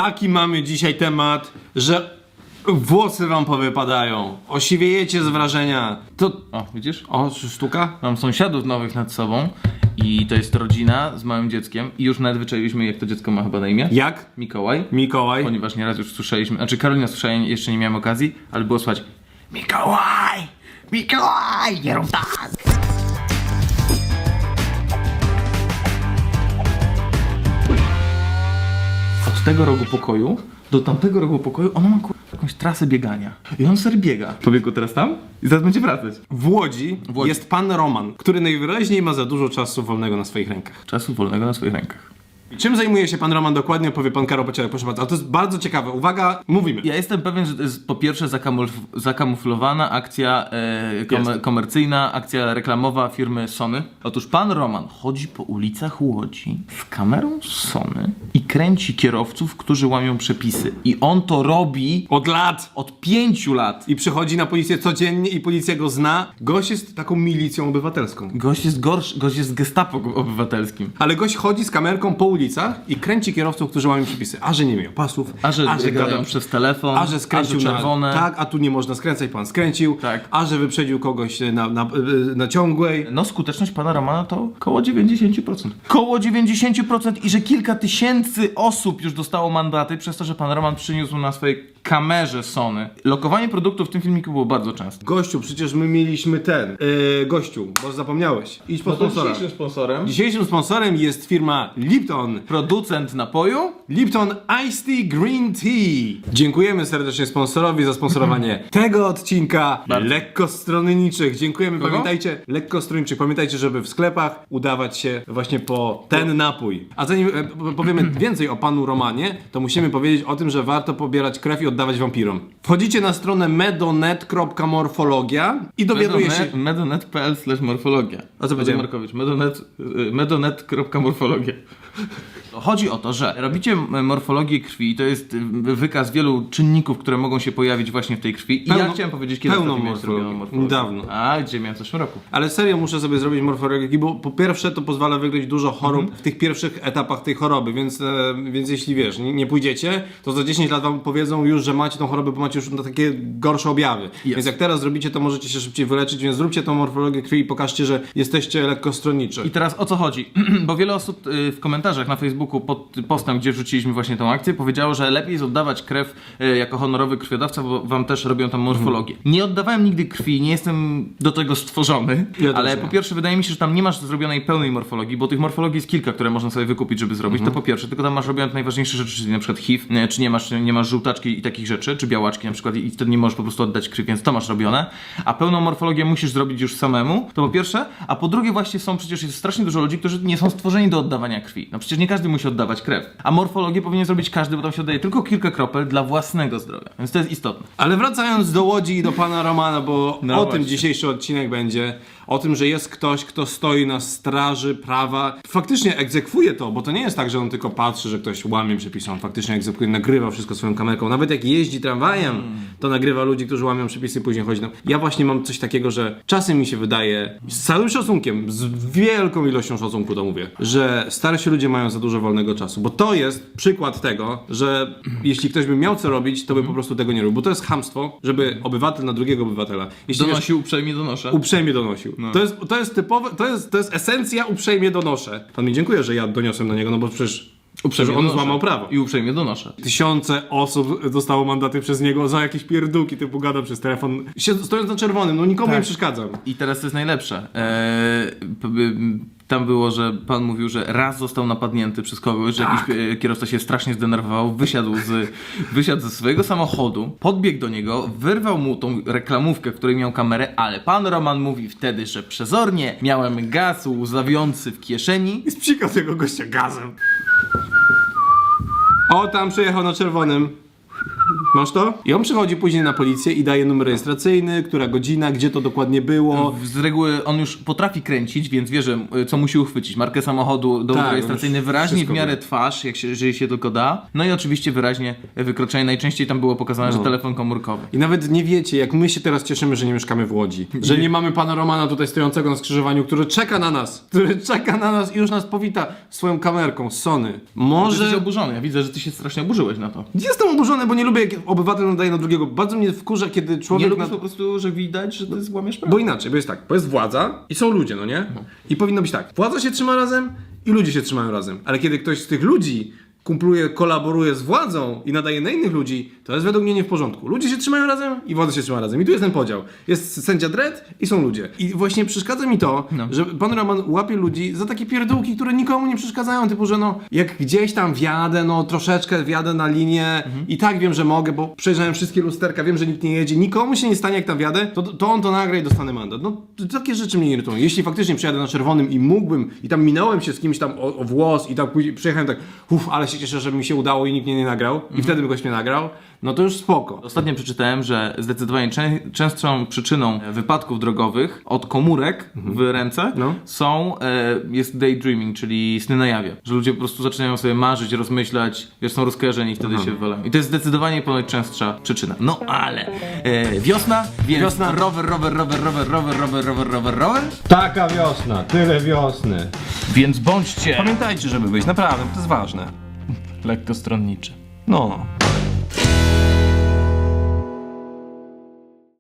Taki mamy dzisiaj temat, że włosy wam powypadają. Osiwiejecie z wrażenia. To... O, widzisz? O, sztuka? Mam sąsiadów nowych nad sobą i to jest rodzina z małym dzieckiem i już nawet wyczailiśmy jak to dziecko ma chyba na imię. Jak? Mikołaj. Mikołaj. Ponieważ nieraz już słyszeliśmy, znaczy Karolina słyszała, jeszcze nie miałem okazji, ale było słychać Mikołaj! Mikołaj! Nie rób tak! Tego rogu pokoju do tamtego rogu pokoju ona ma kur... jakąś trasę biegania. I on sobie biega. Pobiegł teraz tam i zaraz będzie wracać. W Łodzi, W Łodzi. jest pan Roman, który najwyraźniej ma za dużo czasu wolnego na swoich rękach. Czasu wolnego na swoich rękach. Czym zajmuje się pan Roman dokładnie, powie pan Karol Pocielek, proszę bardzo. Ale to jest bardzo ciekawe. Uwaga, mówimy. Ja jestem pewien, że to jest po pierwsze zakamuf- zakamuflowana akcja e, kom- Jest. komercyjna, akcja reklamowa firmy Sony. Otóż pan Roman chodzi po ulicach Łodzi z kamerą Sony i kręci kierowców, którzy łamią przepisy. I on to robi Od lat. od pięciu lat. I przychodzi na policję codziennie i policja go zna. Gość jest taką milicją obywatelską. Gość jest gorszy, gość jest gestapo obywatelskim. Ale gość chodzi z kamerką po ulicach i kręci kierowców, którzy łamią przepisy. A że nie miał pasów, A że, gadają gadają przez telefon, A że skręcił a że czerwone. na... Tak, a tu nie można skręcać, pan skręcił. Tak. A że wyprzedził kogoś na, na, na ciągłej. No skuteczność pana Romana to koło 90%. Koło 90% i że kilka tysięcy osób już dostało mandaty przez to, że pan Roman przyniósł na swojej kamerze Sony. Lokowanie produktów w tym filmiku było bardzo częste. Gościu, przecież my mieliśmy ten. Yy, gościu, bo zapomniałeś. Idź po sponsora. sponsorem Dzisiejszym sponsorem jest firma Lipton. producent napoju Lipton Iced Tea Green Tea. Dziękujemy serdecznie sponsorowi za sponsorowanie tego odcinka Bardzo. lekkostronniczych. Dziękujemy. Kogo? Pamiętajcie, lekkostronniczych. Pamiętajcie, żeby w sklepach udawać się właśnie po ten napój. A zanim e, p- powiemy więcej o panu Romanie, to musimy powiedzieć o tym, że warto pobierać krew i oddawać wampirom. Wchodzicie na stronę medonet.morfologia i dowiaduje się... Medonet- medonet.pl slash morfologia. A co powiedziałem? Markowicz, medonet, medonet.morfologia. Chodzi o to, że robicie morfologię krwi i to jest y, wykaz wielu czynników, które mogą się pojawić właśnie w tej krwi. I ja chciałem powiedzieć, kiedy pełną morfologię. morfologię. Dawno. A, gdzie miałem w zeszłym roku. Ale serio muszę sobie zrobić morfologię, bo po pierwsze to pozwala wykryć dużo chorób w tych pierwszych etapach tej choroby, więc, e, więc jeśli wiesz, nie, nie pójdziecie, to za 10 lat wam powiedzą już, że macie tą chorobę, bo macie już takie gorsze objawy. Więc jak teraz zrobicie, to możecie się szybciej wyleczyć, więc zróbcie tą morfologię krwi i pokażcie, że jesteście lekkostronniczy. I teraz o co chodzi? Bo wiele osób y, w komentarzach na Facebooku pod postem, gdzie wrzuciliśmy właśnie tą akcję, powiedziało, że lepiej jest oddawać krew y, jako honorowy krwiodawca, bo wam też robią tam morfologię. Nie oddawałem nigdy krwi, nie jestem do tego stworzony, Ja ale po pierwsze wydaje mi się, że tam nie masz zrobionej pełnej morfologii, bo tych morfologii jest kilka, które można sobie wykupić, żeby zrobić. To po pierwsze, tylko tam masz robione najważniejsze rzeczy, czyli na przykład HIV, czy nie masz, nie masz żółtaczki i takich rzeczy, czy białaczki na przykład i wtedy nie możesz po prostu oddać krwi, więc to masz robione. A pełną morfologię musisz zrobić już samemu, to po pierwsze, a po drugie właśnie są przecież jest strasznie dużo ludzi, którzy nie są stworzeni do oddawania krwi. No przecież nie każdy musi oddawać krew. A morfologię powinien zrobić każdy, bo tam się oddaje tylko kilka kropel dla własnego zdrowia. Więc to jest istotne. Ale wracając do Łodzi i do pana Romana, bo No o tym właśnie. dzisiejszy odcinek będzie. O tym, że jest ktoś, kto stoi na straży prawa. Faktycznie egzekwuje to, bo to nie jest tak, że on tylko patrzy, że ktoś łamie przepisy. On faktycznie egzekwuje, nagrywa wszystko swoją kamerką. Nawet jak jeździ tramwajem, to nagrywa ludzi, którzy łamią przepisy później chodzi. No. Ja właśnie mam coś takiego, że czasem mi się wydaje, z całym szacunkiem, z wielką ilością szacunku to mówię, że starsi ludzie mają za dużo wolnego czasu. Bo to jest przykład tego, że jeśli ktoś by miał co robić, to by po prostu tego nie robił. Bo to jest chamstwo, żeby obywatel na drugiego obywatela. Jeśli Donosił, uprzejmie donoszę. uprzejmie donosił. To, jest, to jest typowe, to jest, to jest esencja uprzejmie donoszę. Pan mi dziękuję, że ja doniosłem na niego, no bo przecież, przecież on donoszę. złamał prawo. I uprzejmie donoszę. Tysiące osób dostało mandaty przez niego za jakieś pierdółki, typu gada przez telefon, stojąc na czerwonym, no nikomu Tak. nie przeszkadzam. I teraz to jest najlepsze. Eee, p- p- tam było, że pan mówił, że raz został napadnięty przez kogoś, że jakiś e, kierowca się strasznie zdenerwował, wysiadł, z, wysiadł ze swojego samochodu, podbiegł do niego, wyrwał mu tą reklamówkę, w której miał kamerę, ale pan Roman mówi wtedy, że przezornie miałem gaz łzawiący w kieszeni. I spsikał tego gościa gazem. O, tam przejechał na czerwonym. Masz to? I on przychodzi później na policję i daje numer rejestracyjny, która godzina, gdzie to dokładnie było. Z reguły on już potrafi kręcić, więc wie, że y, co musi uchwycić. Markę samochodu, dowód Tak, rejestracyjny, już wyraźnie w wszystko miarę wie. twarz, jak się, jeżeli się tylko da. No i oczywiście wyraźnie wykroczenie. Najczęściej tam było pokazane, No. że telefon komórkowy. I nawet nie wiecie, jak my się teraz cieszymy, że nie mieszkamy w Łodzi. Że nie mamy pana Romana tutaj stojącego na skrzyżowaniu, który czeka na nas. Który czeka na nas i już nas powita swoją kamerką z Sony. Może... Jesteś Może... oburzony. Ja widzę, że ty się strasznie oburzyłeś na to. Jestem oburzony, bo nie lubię, jak obywatel nadaje na drugiego. Bardzo mnie wkurza, kiedy Nie człowiek... lubisz na... po prostu, że widać, że ty złamiesz prawo. Bo inaczej, bo jest tak, bo jest władza i są ludzie, no nie? I powinno być tak, władza się trzyma razem i ludzie się trzymają razem. Ale kiedy ktoś z tych ludzi kumpluje, kolaboruje z władzą i nadaje na innych ludzi, to jest według mnie nie w porządku. Ludzie się trzymają razem i władza się trzyma razem. I tu jest ten podział. Jest sędzia Dredd i są ludzie. I właśnie przeszkadza mi to, No. że pan Roman łapie ludzi za takie pierdółki, które nikomu nie przeszkadzają, typu, że no, jak gdzieś tam wjadę, no troszeczkę wjadę na linię i tak wiem, że mogę, bo przejrzałem wszystkie lusterka, wiem, że nikt nie jedzie, nikomu się nie stanie, jak tam wjadę, to, to on to nagra i dostanę mandat. No, to takie rzeczy mnie irytują. Jeśli faktycznie przejadę na czerwonym i mógłbym, i tam minąłem się z kimś tam o, o włos i tak później przyjechałem tak, uff, ale się cieszę, że mi się udało i nikt mnie nie nagrał i wtedy by ktoś mnie nagrał, no to już spoko. Ostatnio przeczytałem, że zdecydowanie czę- częstszą przyczyną wypadków drogowych od komórek w ręce No. są, e, jest daydreaming, czyli sny na jawie. Że ludzie po prostu zaczynają sobie marzyć, rozmyślać, wiesz, są rozkojarzeni i wtedy się wywalają. I to jest zdecydowanie ponoć częstsza przyczyna. No ale e, wiosna, więc Wiosna. rower, rower, rower, rower, rower, rower, rower, rower, rower. Taka wiosna, tyle wiosny. Więc bądźcie Pamiętajcie, żeby wyjść, naprawdę, to jest ważne lekkostronniczy. No,